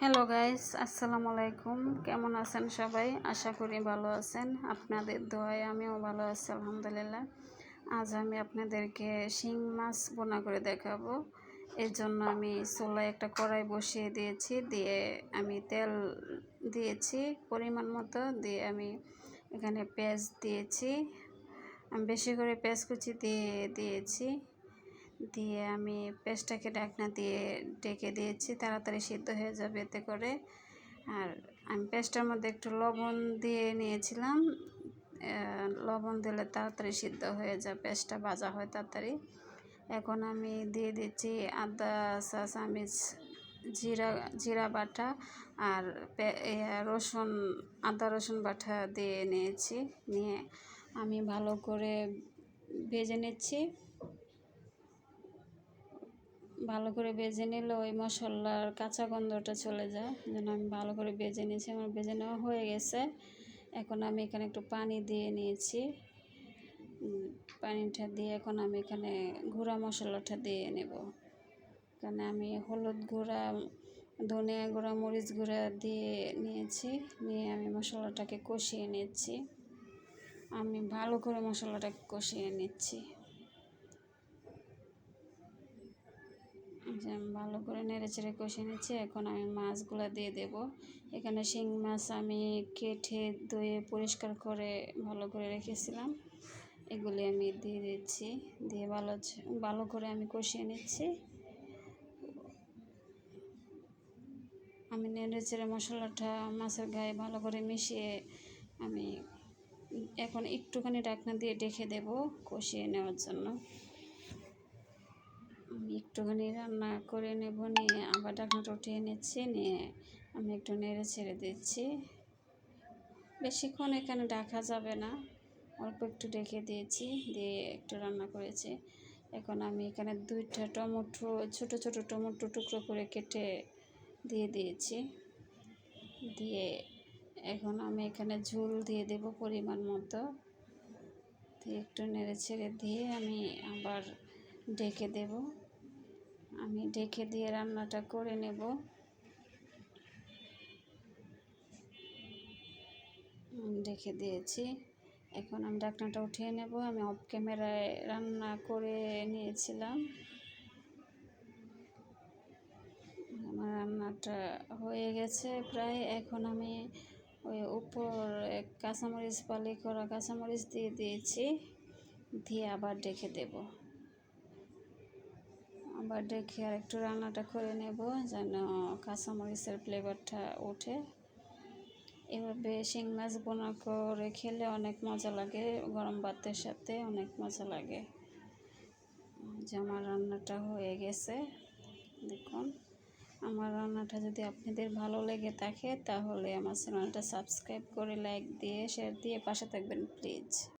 Hello guys আসসালামু আলাইকুম কেমন আছেন সবাই? আশা করি ভালো আছেন। আপনাদের দোয়ায় আমিও ভালো আছি, আলহামদুলিল্লাহ। আজ আমি আপনাদেরকে শিং মাছ বোনা করে দেখাবো। এর জন্য আমি চোলায় একটা কড়াই বসিয়ে দিয়েছি। দিয়ে আমি তেল দিয়েছি পরিমাণ মতো। দিয়ে আমি এখানে পেঁয়াজ দিয়েছি। আমি বেশি করে পেঁয়াজ কুচি দিয়ে দিয়েছি। দিয়ে আমি পেস্টটাকে ডাকনা দিয়ে ডেকে দিয়েছি, তাড়াতাড়ি সিদ্ধ হয়ে যাবে এতে করে। আর আমি পেস্টটার মধ্যে একটু লবণ দিয়ে নিয়েছিলাম লবণ দিলে তাড়াতাড়ি সিদ্ধ হয়ে যায়, পেস্টটা ভাজা হয় তাড়াতাড়ি। এখন আমি দিয়ে দিচ্ছি আদা চা চামিচ জিরা জিরা বাটা আর রসুন, আদা রসুন বাটা দিয়ে নিয়েছি, নিয়ে আমি ভালো করে ভেজে নিচ্ছি। ভালো করে বেজে নিলে ওই মশলার কাঁচা গন্ধটা চলে যায়। যেন আমি ভালো করে বেজে নিয়েছি। আমার বেজে নেওয়া হয়ে গেছে। এখন আমি এখানে একটু পানি দিয়ে নিয়েছি। পানিটা দিয়ে এখন আমি এখানে গুঁড়া মশলাটা দিয়ে নেব। এখানে আমি হলুদ গুঁড়া, ধনিয়া গুঁড়া, মরিচ গুঁড়া দিয়ে নিয়েছি। নিয়ে আমি মশলাটাকে কষিয়ে নিচ্ছি। আমি ভালো করে মশলাটাকে কষিয়ে নিচ্ছি। যে আমি ভালো করে নেড়ে চেড়ে কষে নিচ্ছি। এখন আমি মাছগুলো দিয়ে দেব। এখানে শিং মাছ আমি কেটে ধুয়ে পরিষ্কার করে ভালো করে রেখেছিলাম। এগুলি আমি দিয়ে দিচ্ছি। দিয়ে ভালো ভালো করে আমি কষিয়ে নিচ্ছি। আমি নেড়ে চেড়ে মশলাটা মাছের গায়ে ভালো করে মিশিয়ে আমি এখন একটুখানি ডাকনা দিয়ে ডেকে দেব কষিয়ে নেওয়ার জন্য। আমি একটুখানি রান্না করে নেব, নিয়ে আবার ঢাকনাটা উঠিয়ে নিচ্ছি, নিয়ে আমি একটু নেড়ে ছেড়ে দিচ্ছি। বেশিক্ষণ এখানে ডাকা যাবে না, অল্প একটু ডেকে দিয়েছি, দিয়ে একটু রান্না করেছি। এখন আমি এখানে দুইটা টমেটো, ছোট ছোট টমেটো টুকরো করে কেটে দিয়ে দিয়েছি। দিয়ে এখন আমি এখানে ঝোল দিয়ে দেব পরিমাণ মতো। দিয়ে একটু নেড়ে ছেড়ে দিয়ে আমি আবার ডেকে দেব। আমি ডেকে দিয়ে রান্নাটা করে নেব। ডেকে দিয়েছি। এখন আমি ডাকনাটা উঠিয়ে নেব। আমি অফ ক্যামেরায় রান্না করে নিয়েছিলাম। আমার রান্নাটা হয়ে গেছে প্রায়। এখন আমি ওই উপর কাঁচামরিচ পালি করা কাঁচামরিচ দিয়ে দিয়েছি। দিয়ে আবার ডেকে দেবো। আবার দেখে আর একটু রান্নাটা করে নেব যেন কাঁচামরিচের ফ্লেভারটা ওঠে। এভাবে শিং মাছ বোনা করে খেলে অনেক মজা লাগে, গরম ভাতের সাথে অনেক মজা লাগে। যে আমার রান্নাটা হয়ে গেছে, দেখুন। আমার রান্নাটা যদি আপনাদের ভালো লেগে থাকে তাহলে আমার চ্যানেলটা সাবস্ক্রাইব করে লাইক দিয়ে শেয়ার দিয়ে পাশে থাকবেন প্লিজ